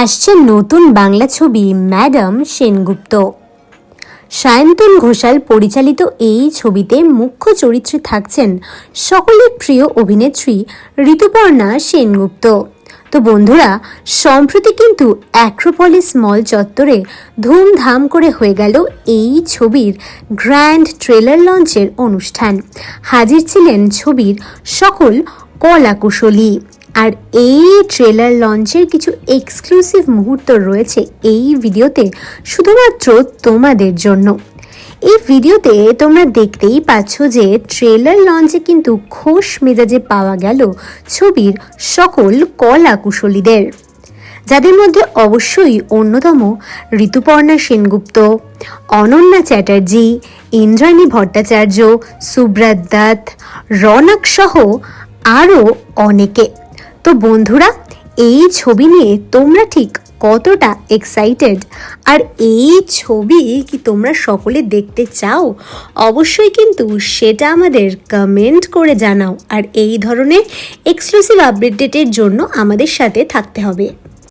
আসছে নতুন বাংলা ছবি ম্যাডাম সেনগুপ্ত। সায়ন্তন ঘোষাল পরিচালিত এই ছবিতে মুখ্য চরিত্রে থাকছেন সকলের প্রিয় অভিনেত্রী ঋতুপর্ণা সেনগুপ্ত। তো বন্ধুরা, সম্প্রতি কিন্তু অ্যাক্রোপলিস মল চত্বরে ধুমধাম করে হয়ে গেল এই ছবির গ্র্যান্ড ট্রেলার লঞ্চের অনুষ্ঠান। হাজির ছিলেন ছবির সকল কলাকুশলী। আর এই ট্রেলার লঞ্চের কিছু এক্সক্লুসিভ মুহূর্ত রয়েছে এই ভিডিওতে শুধুমাত্র তোমাদের জন্য। এই ভিডিওতে তোমরা দেখতেই পাচ্ছ যে ট্রেলার লঞ্চে কিন্তু খোশ মেজাজে পাওয়া গেল ছবির সকল কলা কুশলীদের যাদের মধ্যে অবশ্যই অন্যতম ঋতুপর্ণা সেনগুপ্ত, অনন্যা চ্যাটার্জি, ইন্দ্রাণী ভট্টাচার্য, সুব্রত দত্ত, রনক সহ আরও অনেকে। তো বন্ধুরা, এই ছবি নিয়ে তোমরা ঠিক কতটা এক্সাইটেড আর এই ছবি কি তোমরা সকলে দেখতে চাও? অবশ্যই কিন্তু সেটা আমাদের কমেন্ট করে জানাও। আর এই ধরনের এক্সক্লুসিভ আপডেটের জন্য আমাদের সাথে থাকতে হবে।